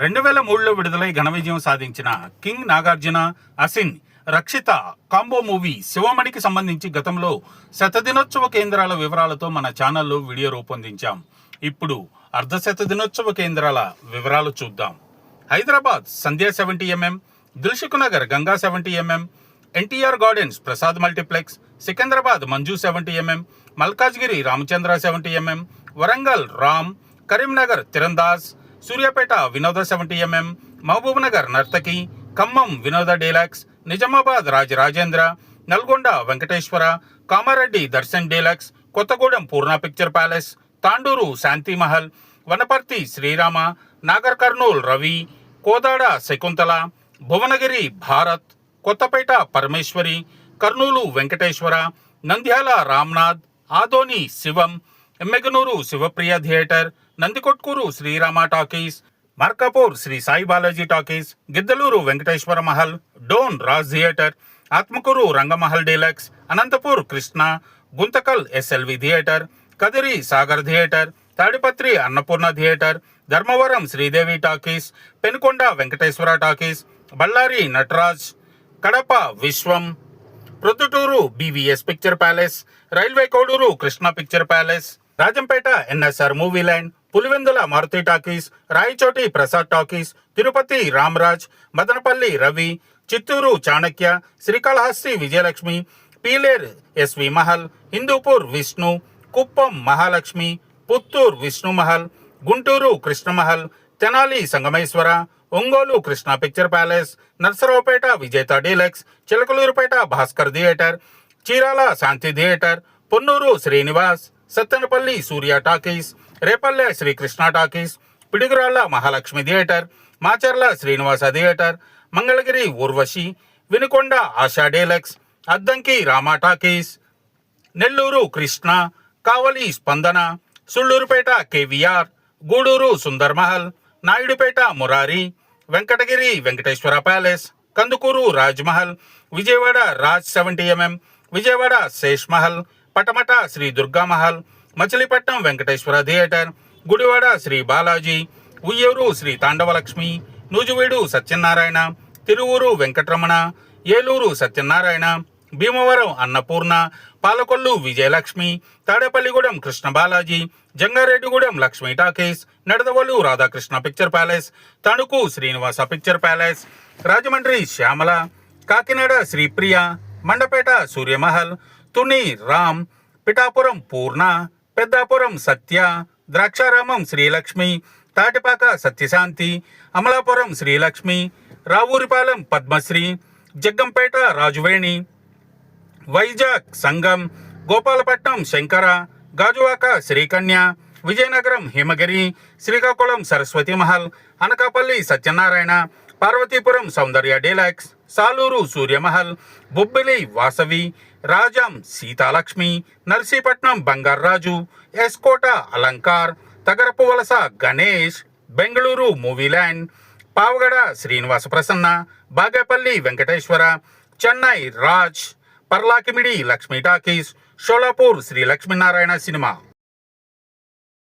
రెండు వేల మూడులో విడుదలై ఘన విజయం సాధించిన king Nagarjuna Asin Rakshita combo movie శివమణికి సంబంధించి గతంలో శతదినోత్సవ కేంద్రాల వివరాలతో మన ఛానల్లో వీడియో రూపొందించాం. ఇప్పుడు అర్ధశత దినోత్సవ కేంద్రాల వివరాలు చూద్దాం. Hyderabad Sandhya seventy MM Dilsukhnagar Ganga seventy MM NTR gardens Prasad multiplex Secunderabad Manju seventy MM Malkajgiri Ramachandra seventy MM Warangal Ram Karimnagar Tirandas Suryapet Vinoda seventy MM Mahabubnagar Nartaki Khammam Vinoda deluxe Nizamabad Raja Rajendra Nalgonda Venkateswara Kamareddy Darshan deluxe Kothagudem Purna picture palace Tandur Shanti Mahal Wanaparthy Srirama Nagar Kurnool Ravi Kodad Shakuntala Bhuvanagiri Bharat Kothapeta Parameswari Kurnool Venkateswara Nandyal Ramnath Adoni Shivam Emmiganur Sivapriya theatre Nandikotkur Srirama talkies Markapur Sri Sai Balaji talkies Giddalur Venkateswara Mahal Dhone Raj theatre Atmakur Rangamahal deluxe Anantapur Krishna Guntakal SLV theatre Kadiri Sagar theatre Tadipatri Annapurna theatre Dharmavaram Sridevi talkies Penukonda Venkateswara talkies Bellary Nataraj Kadapa Viswam Proddatur BVS picture palace railway Koduru Krishna picture palace Rajampet NSR movie land Pulivendula Maruti talkies Rayachoti Prasad talkies Tirupati Ramaraj Madanapalle Ravi Chittoor Chanakya Srikalahasti Vijayalakshmi Pileru SV Mahal Hindupur Vishnu Kuppam Mahalakshmi Puttur Vishnu Mahal Guntur Krishnamahal Tenali Sangameswara Ongole Krishna picture palace Narasaraopet Vijetha deluxe Chilakaluripet Bhaskar theatre Chirala Shanti theatre Ponnur Srinivas Sattenapalle Surya talkies Repalle Srikrishna talkies Piduguralla Mahalakshmi theatre Macherla Srinivasa theatre Mangalagiri Urvashi Vinukonda Asha deluxe Addanki Rama talkies Nellore Krishna Kavali Spandana Sullurpeta KVR Gudur Sundar Mahal Naidupeta Murari Venkatagiri Venkateswara palace Kandukur Rajmahal Vijayawada Raj seventy MM Vijayawada Sesh Mahal Patamata Sri Durga Mahal Machilipatnam Venkateswara theatre Gudivada Sri Balaji Vuyyuru Sri Thandavalakshmi Nuzvid Satyanarayana Tiruvuru Venkataramana Eluru Satyanarayana Bhimavaram Annapurna Palakollu Vijayalakshmi Tadepalligudem Krishna Balaji Jangareddygudem Lakshmi talkies Nidadavolu Radhakrishna picture palace Tanuku Srinivasa picture palace Rajahmundry Shyamala Kakinada Sripriya Mandapeta Suryamahal Tuni Ram Pithapuram Purna Peddapuram Satya Draksharamam Srilakshmi Tatipaka Satyashanti Amalapuram Srilakshmi Ravulapalem Padmasri Jaggampeta Rajuveni Vizag Sangam Gopalapatnam Sankara Gajuwaka Srikanya Vizianagaram Himagiri Srikakulam Saraswati Mahal Anakapalle Satyanarayana Parvathipuram Soundarya deluxe Saluru Suryamahal Bobbili Vasavi Rajam Seetalakshmi Narsipatnam Bangarraju S Kota Alankar Tagarapu Valasa Ganesh Bengaluru movie land Pavagada Srinivasa Prasanna Bagepalli Venkateswara Chennai Raj Paralakhemundi Lakshmi talkies Sholapur Sri Lakshminarayana cinema.